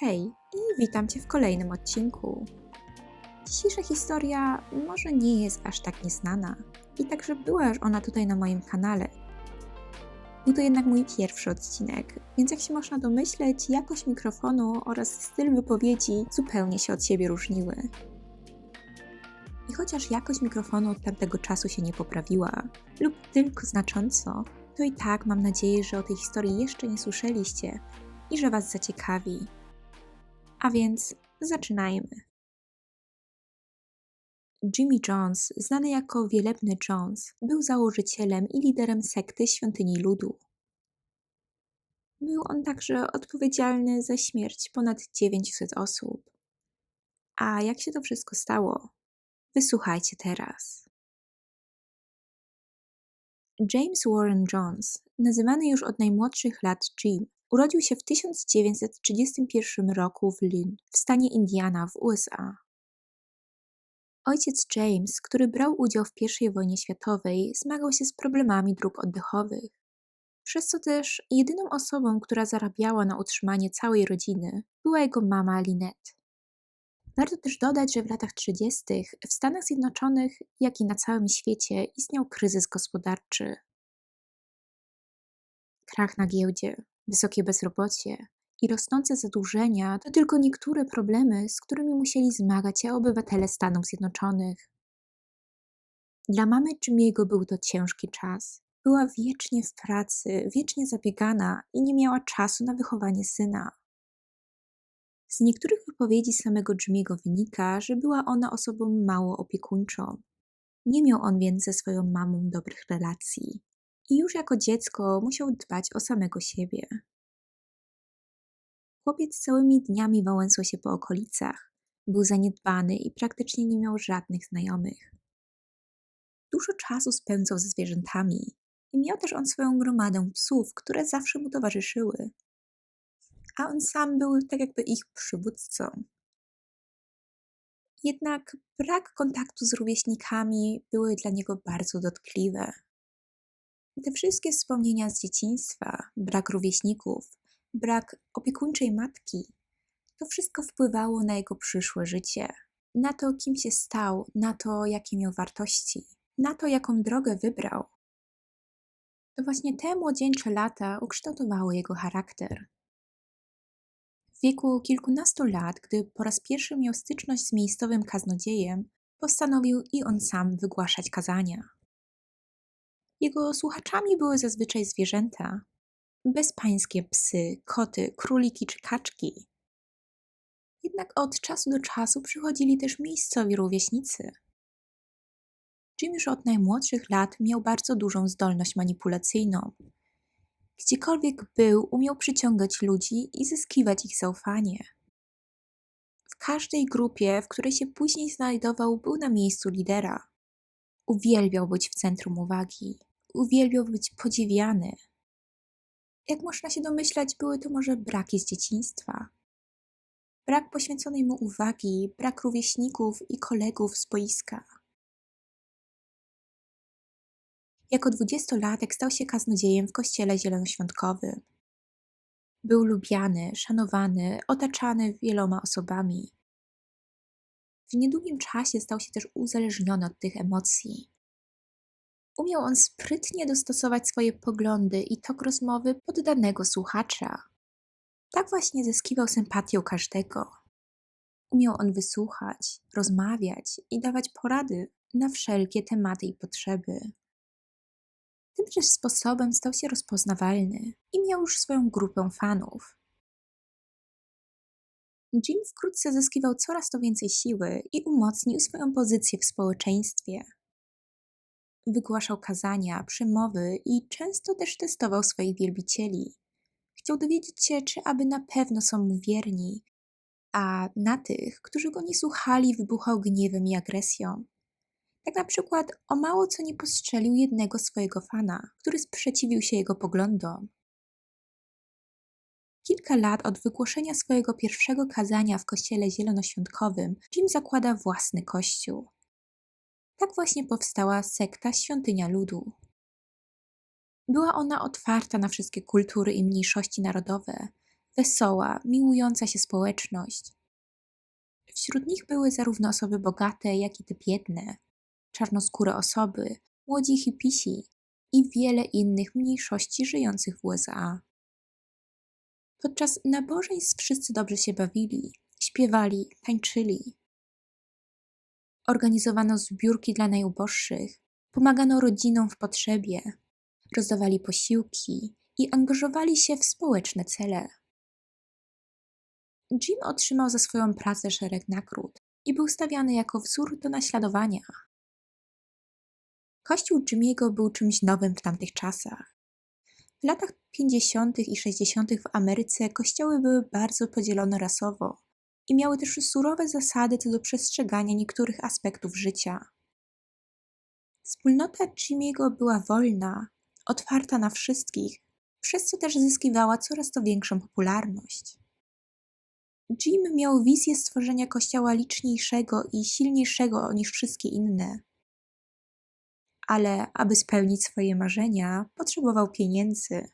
Hej i witam Cię w kolejnym odcinku. Dzisiejsza historia może nie jest aż tak nieznana i także była już ona tutaj na moim kanale. Był to jednak mój pierwszy odcinek, więc jak się można domyśleć, jakość mikrofonu oraz styl wypowiedzi zupełnie się od siebie różniły. I chociaż jakość mikrofonu od tamtego czasu się nie poprawiła, lub tylko znacząco, to i tak mam nadzieję, że o tej historii jeszcze nie słyszeliście i że Was zaciekawi. A więc zaczynajmy. Jimmy Jones, znany jako Wielebny Jones, był założycielem i liderem sekty Świątyni Ludu. Był on także odpowiedzialny za śmierć ponad 900 osób. A jak się to wszystko stało? Wysłuchajcie teraz. James Warren Jones, nazywany już od najmłodszych lat Jim, urodził się w 1931 roku w Lynn, w stanie Indiana w USA. Ojciec James, który brał udział w I wojnie światowej, zmagał się z problemami dróg oddechowych. Przez co też jedyną osobą, która zarabiała na utrzymanie całej rodziny, była jego mama Lynette. Warto też dodać, że w latach 30. w Stanach Zjednoczonych, jak i na całym świecie, istniał kryzys gospodarczy. Krach na giełdzie, wysokie bezrobocie i rosnące zadłużenia to tylko niektóre problemy, z którymi musieli zmagać się obywatele Stanów Zjednoczonych. Dla mamy Jimmy'ego był to ciężki czas. Była wiecznie w pracy, wiecznie zabiegana i nie miała czasu na wychowanie syna. Z niektórych wypowiedzi samego Jimmy'ego wynika, że była ona osobą mało opiekuńczą. Nie miał on więc ze swoją mamą dobrych relacji i już jako dziecko musiał dbać o samego siebie. Chłopiec całymi dniami wałęsał się po okolicach, był zaniedbany i praktycznie nie miał żadnych znajomych. Dużo czasu spędzał ze zwierzętami i miał też on swoją gromadę psów, które zawsze mu towarzyszyły. A on sam był tak jakby ich przywódcą. Jednak brak kontaktu z rówieśnikami były dla niego bardzo dotkliwe. Te wszystkie wspomnienia z dzieciństwa, brak rówieśników, brak opiekuńczej matki, to wszystko wpływało na jego przyszłe życie, na to, kim się stał, na to, jakie miał wartości, na to, jaką drogę wybrał. To właśnie te młodzieńcze lata ukształtowały jego charakter. W wieku kilkunastu lat, gdy po raz pierwszy miał styczność z miejscowym kaznodziejem, postanowił i on sam wygłaszać kazania. Jego słuchaczami były zazwyczaj zwierzęta, bezpańskie psy, koty, króliki czy kaczki. Jednak od czasu do czasu przychodzili też miejscowi rówieśnicy. Jim już od najmłodszych lat miał bardzo dużą zdolność manipulacyjną. Gdziekolwiek był, umiał przyciągać ludzi i zyskiwać ich zaufanie. W każdej grupie, w której się później znajdował, był na miejscu lidera. Uwielbiał być w centrum uwagi, uwielbiał być podziwiany. Jak można się domyślać, były to może braki z dzieciństwa. Brak poświęconej mu uwagi, brak rówieśników i kolegów z boiska. Jako dwudziestolatek stał się kaznodziejem w kościele zielonoświątkowym. Był lubiany, szanowany, otaczany wieloma osobami. W niedługim czasie stał się też uzależniony od tych emocji. Umiał on sprytnie dostosować swoje poglądy i tok rozmowy pod danego słuchacza. Tak właśnie zyskiwał sympatię każdego. Umiał on wysłuchać, rozmawiać i dawać porady na wszelkie tematy i potrzeby. Tym też sposobem stał się rozpoznawalny i miał już swoją grupę fanów. Jim wkrótce zyskiwał coraz to więcej siły i umocnił swoją pozycję w społeczeństwie. Wygłaszał kazania, przemowy i często też testował swoich wielbicieli. Chciał dowiedzieć się, czy aby na pewno są mu wierni, a na tych, którzy go nie słuchali, wybuchał gniewem i agresją. Tak na przykład o mało co nie postrzelił jednego swojego fana, który sprzeciwił się jego poglądom. Kilka lat od wygłoszenia swojego pierwszego kazania w kościele zielonoświątkowym Jim zakłada własny kościół. Tak właśnie powstała sekta Świątynia Ludu. Była ona otwarta na wszystkie kultury i mniejszości narodowe, wesoła, miłująca się społeczność. Wśród nich były zarówno osoby bogate, jak i te biedne, czarnoskóre osoby, młodzi hipisi i wiele innych mniejszości żyjących w USA. Podczas nabożeństw wszyscy dobrze się bawili, śpiewali, tańczyli. Organizowano zbiórki dla najuboższych, pomagano rodzinom w potrzebie, rozdawali posiłki i angażowali się w społeczne cele. Jim otrzymał za swoją pracę szereg nagród i był stawiany jako wzór do naśladowania. Kościół Jimiego był czymś nowym w tamtych czasach. W latach 50. i 60. w Ameryce kościoły były bardzo podzielone rasowo i miały też surowe zasady co do przestrzegania niektórych aspektów życia. Wspólnota Jimiego była wolna, otwarta na wszystkich, przez co też zyskiwała coraz to większą popularność. Jim miał wizję stworzenia kościoła liczniejszego i silniejszego niż wszystkie inne. Ale aby spełnić swoje marzenia, potrzebował pieniędzy.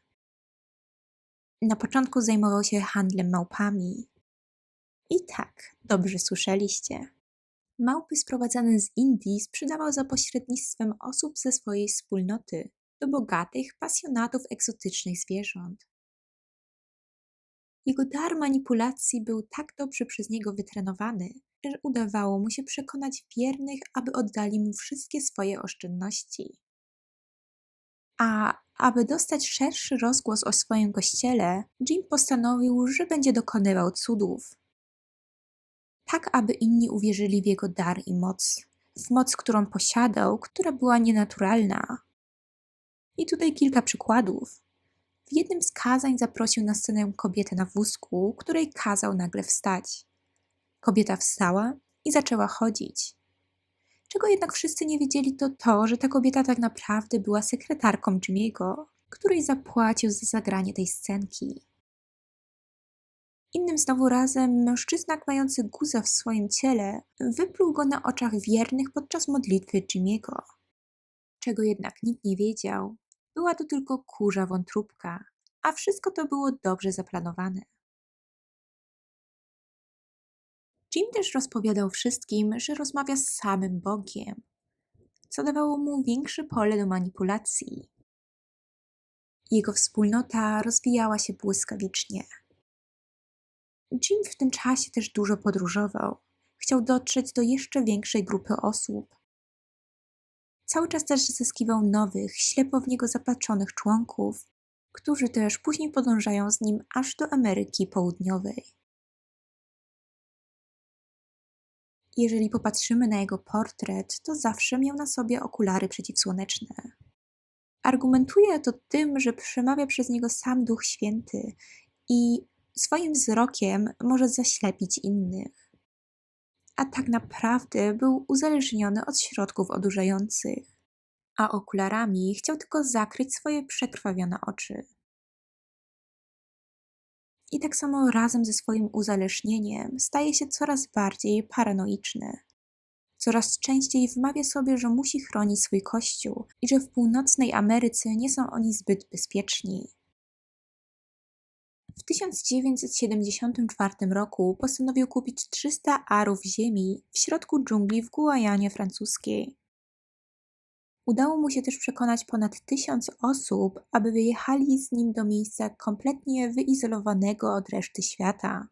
Na początku zajmował się handlem małpami. I tak, dobrze słyszeliście. Małpy sprowadzane z Indii sprzedawał za pośrednictwem osób ze swojej wspólnoty do bogatych pasjonatów egzotycznych zwierząt. Jego dar manipulacji był tak dobrze przez niego wytrenowany, że udawało mu się przekonać wiernych, aby oddali mu wszystkie swoje oszczędności. A aby dostać szerszy rozgłos o swoim kościele, Jim postanowił, że będzie dokonywał cudów. Tak, aby inni uwierzyli w jego dar i moc, w moc, którą posiadał, która była nienaturalna. I tutaj kilka przykładów. W jednym z kazań zaprosił na scenę kobietę na wózku, której kazał nagle wstać. Kobieta wstała i zaczęła chodzić. Czego jednak wszyscy nie wiedzieli, to to, że ta kobieta tak naprawdę była sekretarką Jimmy'ego, której zapłacił za zagranie tej scenki. Innym znowu razem mężczyzna mający guza w swoim ciele wypluł go na oczach wiernych podczas modlitwy Jimmy'ego. Czego jednak nikt nie wiedział, była to tylko kurza wątróbka, a wszystko to było dobrze zaplanowane. Jim też rozpowiadał wszystkim, że rozmawia z samym Bogiem, co dawało mu większe pole do manipulacji. Jego wspólnota rozwijała się błyskawicznie. Jim w tym czasie też dużo podróżował. Chciał dotrzeć do jeszcze większej grupy osób, Cały czas też zyskiwał nowych, ślepo w niego zapatrzonych członków, którzy też później podążają z nim aż do Ameryki Południowej. Jeżeli popatrzymy na jego portret, to zawsze miał na sobie okulary przeciwsłoneczne. Argumentuje to tym, że przemawia przez niego sam Duch Święty i swoim wzrokiem może zaślepić innych a tak naprawdę był uzależniony od środków odurzających, a okularami chciał tylko zakryć swoje przekrwawione oczy. I tak samo razem ze swoim uzależnieniem staje się coraz bardziej paranoiczny. Coraz częściej wmawia sobie, że musi chronić swój kościół i że w północnej Ameryce nie są oni zbyt bezpieczni. W 1974 roku postanowił kupić 300 arów ziemi w środku dżungli w Guajanie francuskiej. Udało mu się też przekonać ponad tysiąc osób, aby wyjechali z nim do miejsca kompletnie wyizolowanego od reszty świata.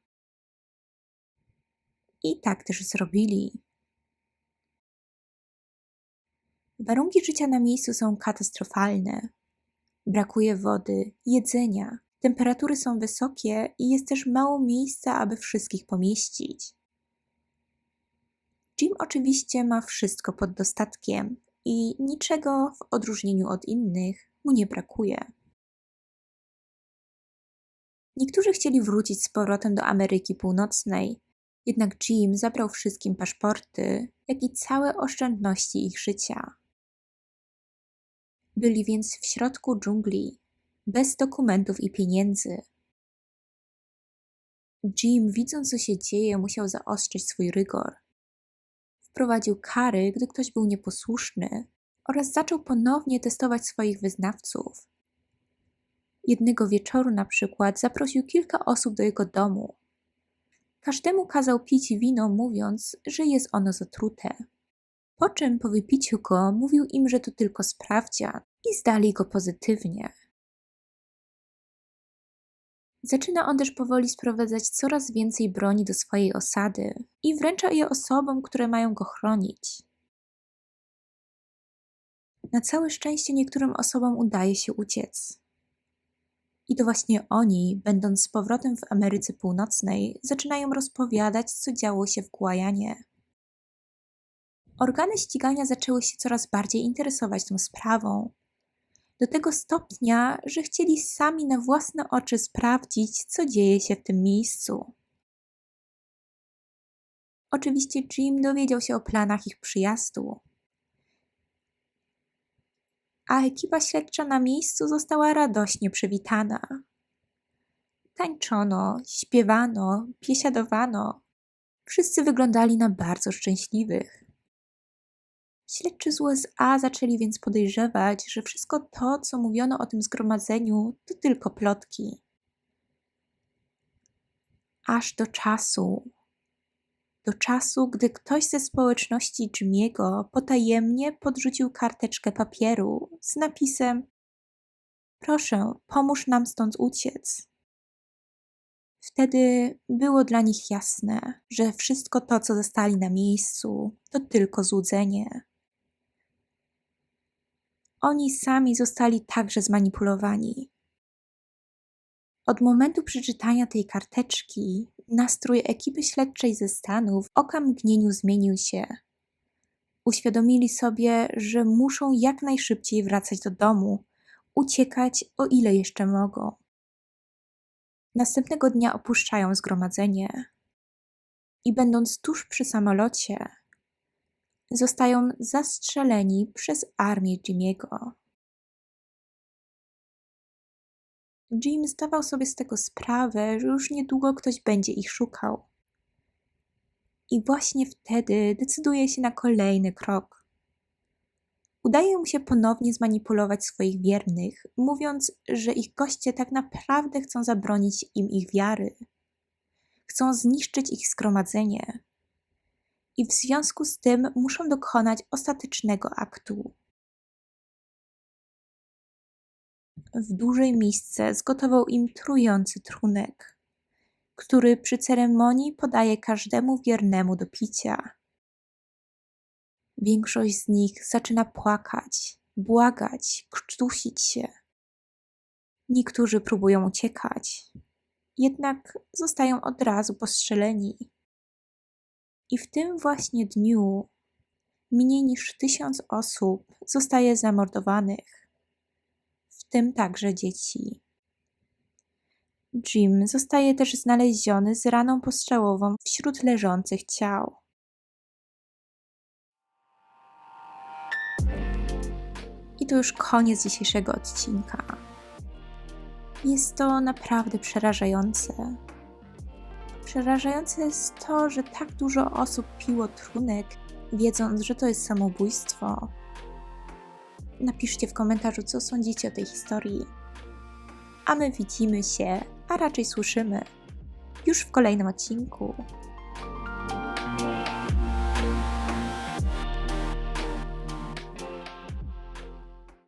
I tak też zrobili. Warunki życia na miejscu są katastrofalne. Brakuje wody, jedzenia, Temperatury są wysokie i jest też mało miejsca, aby wszystkich pomieścić. Jim oczywiście ma wszystko pod dostatkiem i niczego w odróżnieniu od innych mu nie brakuje. Niektórzy chcieli wrócić z powrotem do Ameryki Północnej, jednak Jim zabrał wszystkim paszporty, jak i całe oszczędności ich życia. Byli więc w środku dżungli, bez dokumentów i pieniędzy. Jim, widząc co się dzieje, musiał zaostrzyć swój rygor. Wprowadził kary, gdy ktoś był nieposłuszny, oraz zaczął ponownie testować swoich wyznawców. Jednego wieczoru na przykład zaprosił kilka osób do jego domu. Każdemu kazał pić wino, mówiąc, że jest ono zatrute. Po czym po wypiciu go mówił im, że to tylko sprawdzian i zdali go pozytywnie. Zaczyna on też powoli sprowadzać coraz więcej broni do swojej osady i wręcza je osobom, które mają go chronić. Na całe szczęście niektórym osobom udaje się uciec. I to właśnie oni, będąc z powrotem w Ameryce Północnej, zaczynają rozpowiadać, co działo się w Guajanie. Organy ścigania zaczęły się coraz bardziej interesować tą sprawą. Do tego stopnia, że chcieli sami na własne oczy sprawdzić, co dzieje się w tym miejscu. Oczywiście Jim dowiedział się o planach ich przyjazdu, a ekipa śledcza na miejscu została radośnie przywitana. Tańczono, śpiewano, biesiadowano. Wszyscy wyglądali na bardzo szczęśliwych. Śledczy z USA zaczęli więc podejrzewać, że wszystko to, co mówiono o tym zgromadzeniu, to tylko plotki. Aż do czasu, do czasu, gdy ktoś ze społeczności Jimiego potajemnie podrzucił karteczkę papieru z napisem Proszę, pomóż nam stąd uciec. Wtedy było dla nich jasne, że wszystko to, co zostali na miejscu, to tylko złudzenie. Oni sami zostali także zmanipulowani. Od momentu przeczytania tej karteczki nastrój ekipy śledczej ze Stanów w oka mgnieniu zmienił się. Uświadomili sobie, że muszą jak najszybciej wracać do domu, uciekać o ile jeszcze mogą. Następnego dnia opuszczają zgromadzenie i będąc tuż przy samolocie, zostają zastrzeleni przez armię Jimiego. Jim zdawał sobie z tego sprawę, że już niedługo ktoś będzie ich szukał. I właśnie wtedy decyduje się na kolejny krok. Udaje mu się ponownie zmanipulować swoich wiernych, mówiąc, że ich goście tak naprawdę chcą zabronić im ich wiary. Chcą zniszczyć ich zgromadzenie. I w związku z tym muszą dokonać ostatecznego aktu. w dużej misce zgotował im trujący trunek, który przy ceremonii podaje każdemu wiernemu do picia. Większość z nich zaczyna płakać, błagać, krztusić się. Niektórzy próbują uciekać, jednak zostają od razu postrzeleni. I w tym właśnie dniu mniej niż tysiąc osób zostaje zamordowanych tym także dzieci. Jim zostaje też znaleziony z raną postrzałową wśród leżących ciał. I to już koniec dzisiejszego odcinka. Jest to naprawdę przerażające. Przerażające jest to, że tak dużo osób piło trunek, wiedząc, że to jest samobójstwo, napiszcie w komentarzu, co sądzicie o tej historii. A my widzimy się, a raczej słyszymy już w kolejnym odcinku.